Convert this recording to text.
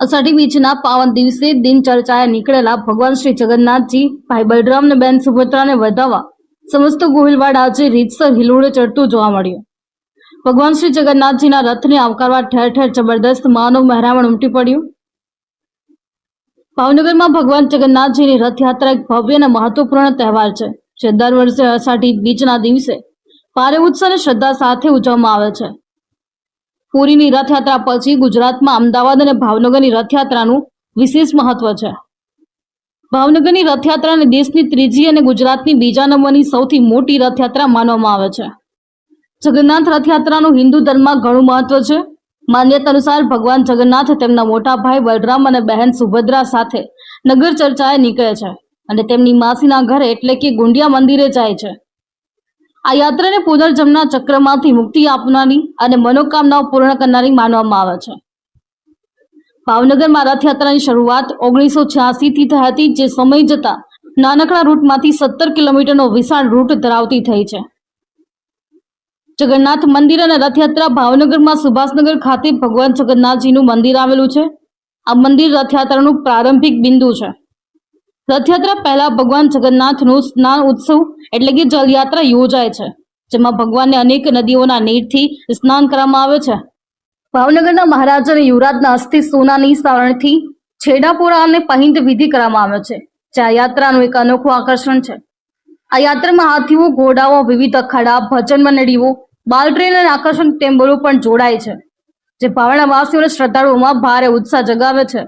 અષાઢી બીજના પાવન દિવસે દિનચર્ચાએ નીકળેલા ભગવાન શ્રી જગન્નાથજી, ભાઈ બલરામ ને બેન સુભદ્રાને વધાવવા સમસ્ત ગોહિલવાડ આજે રીતસર હિલોળે ચડતું જોવા મળ્યું. ભગવાન શ્રી જગન્નાથજીના રથને આવકારવા ઠેર ઠેર જબરદસ્ત માનવ મહેરામણ ઉમટી પડ્યું. ભાવનગરમાં ભગવાન જગન્નાથજીની રથયાત્રા એક ભવ્ય અને મહત્વપૂર્ણ તહેવાર છે, જે દર વર્ષે અષાઢી બીજના દિવસે ભારે ઉત્સાહ અને શ્રદ્ધા સાથે ઉજવવામાં આવે છે. પુરીની રથયાત્રા પછી ગુજરાતમાં અમદાવાદ અને ભાવનગરની રથયાત્રાનું વિશેષ મહત્વ છે. ભાવનગરની રથયાત્રાને દેશની ત્રીજી અને ગુજરાતની બીજા નંબરની સૌથી મોટી રથયાત્રા માનવામાં આવે છે. જગન્નાથ રથયાત્રાનું હિન્દુ ધર્મમાં ઘણું મહત્વ છે. માન્યતા અનુસાર ભગવાન જગન્નાથ તેમના મોટા ભાઈ બલરામ અને બહેન સુભદ્રા સાથે નગર ચર્ચાએ નીકળે છે અને તેમની માસીના ઘરે એટલે કે ગુંડિયા મંદિરે જાય છે. આ યાત્રાને પુનર્જન્મના ચક્રમાંથી મુક્તિ આપનારી અને મનોકામનાઓ પૂર્ણ કરનારી માનવામાં આવે છે. ભાવનગરમાં રથયાત્રાની શરૂઆત ઓગણીસો છ્યાસીથી થઈ હતી, જે સમય જતા નાનકડા રૂટમાંથી સત્તર કિલોમીટરનો વિશાળ રૂટ ધરાવતી થઈ છે. જગન્નાથ મંદિર અને રથયાત્રા ભાવનગરમાં સુભાષનગર ખાતે ભગવાન જગન્નાથજીનું મંદિર આવેલું છે. આ મંદિર રથયાત્રાનું પ્રારંભિક બિંદુ છે. રથયાત્રા પહેલા ભગવાન જગન્નાથનું સ્નાન ઉત્સવ એટલે કે જલયાત્રા યોજાય છે, જેમાં ભગવાનને અનેક નદીઓના નીરથી સ્નાન કરવામાં આવે છે. ભાવનગરના મહારાજા અને યુવરાજના અસ્થિ સોનાની સારણથી છેડાપોરા અને પહિંદ વિધિ કરવામાં આવે છે, જે આ યાત્રાનું એક અનોખું આકર્ષણ છે. આ યાત્રામાં હાથીઓ, ઘોડાઓ, વિવિધ અખાડા ભજન મંડળીઓ બાલ ટ્રેન અને આકર્ષણ ટેમ્બલો પણ જોડાય છે, જે ભાવણાવાસીઓને શ્રદ્ધાળુઓમાં ભારે ઉત્સાહ જગાવે છે.